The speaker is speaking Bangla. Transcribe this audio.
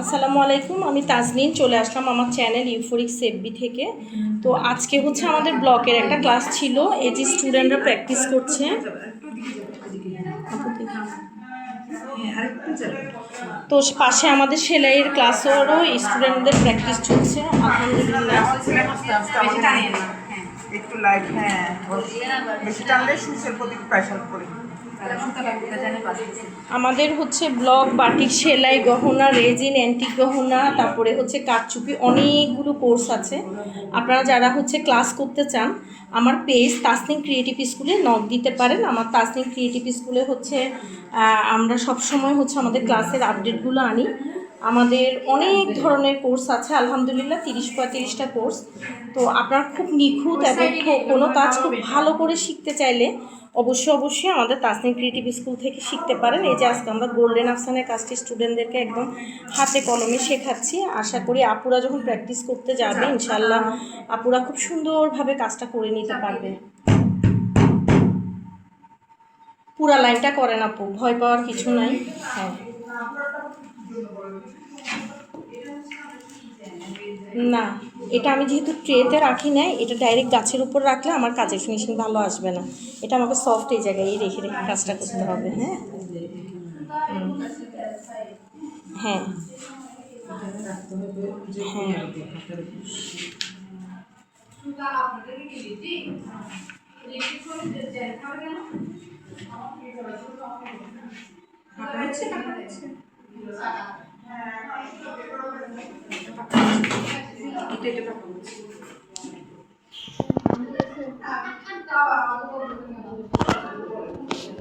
আসসালামু আলাইকুম, আমি তাজনিন, চলে আসলাম আমার চ্যানেল ইউফোরিক সেফবি থেকে। তো আজকে হচ্ছে আমাদের ব্লকের একটা ক্লাস ছিল, এই যে স্টুডেন্টরা প্র্যাকটিস করছে। তো পাশে আমাদের সেলাইয়ের ক্লাসেরও স্টুডেন্টদের প্র্যাকটিস চলছে। আলহামদুলিল্লাহ। একটু লাইট হ্যাঁ বেশি টানলে সুসের প্রতি প্রেশার পড়ে। আমাদের হচ্ছে ব্লক বাটিক সেলাই গহনা রেজিন অ্যান্টিক গহনা তারপরে হচ্ছে কাঠচুপি অনেকগুলো কোর্স আছে। আপনারা যারা হচ্ছে ক্লাস করতে চান আমার পেজ তাসনিম ক্রিয়েটিভ স্কুলে নক দিতে পারেন। আমার তাসনিম ক্রিয়েটিভ স্কুলে হচ্ছে আমরা সব সময় হচ্ছে আমাদের ক্লাসের আপডেটগুলো আনি। আমাদের অনেক ধরনের কোর্স আছে আলহামদুলিল্লাহ তিরিশ পঁয়ত্রিশটা কোর্স। তো আপনার খুব নিখুঁত এবং কোনো কাজ খুব ভালো করে শিখতে চাইলে অবশ্যই অবশ্যই আমাদের তাসনিম ক্রিয়েটিভ স্কুল থেকে শিখতে পারেন। এই যে আজকে আমরা গোল্ডেন আফসানের কাজটি স্টুডেন্টদেরকে একদম হাতে কলমে শেখাচ্ছি। আশা করি আপুরা যখন প্র্যাকটিস করতে যাবে ইনশাল্লাহ আপুরা খুব সুন্দরভাবে কাজটা করে নিতে পারবে। পুরা লাইনটা করেন আপু, ভয় পাওয়ার কিছু নাই। হ্যাঁ। না। এটা আমি যেহেতু ট্রেতে রাখি নাই এটা ডাইরেক্ট গাছের উপর রাখলে আমার কাজের ফিনিশিং ভালো আসবে না। এটা আমাকে সফট এই জায়গায় রেখে রেখে কাজটা করতে হবে হ্যাঁ? হ্যাঁ। হ্যাঁ। হ্যাঁ। 对这块儿很不清楚。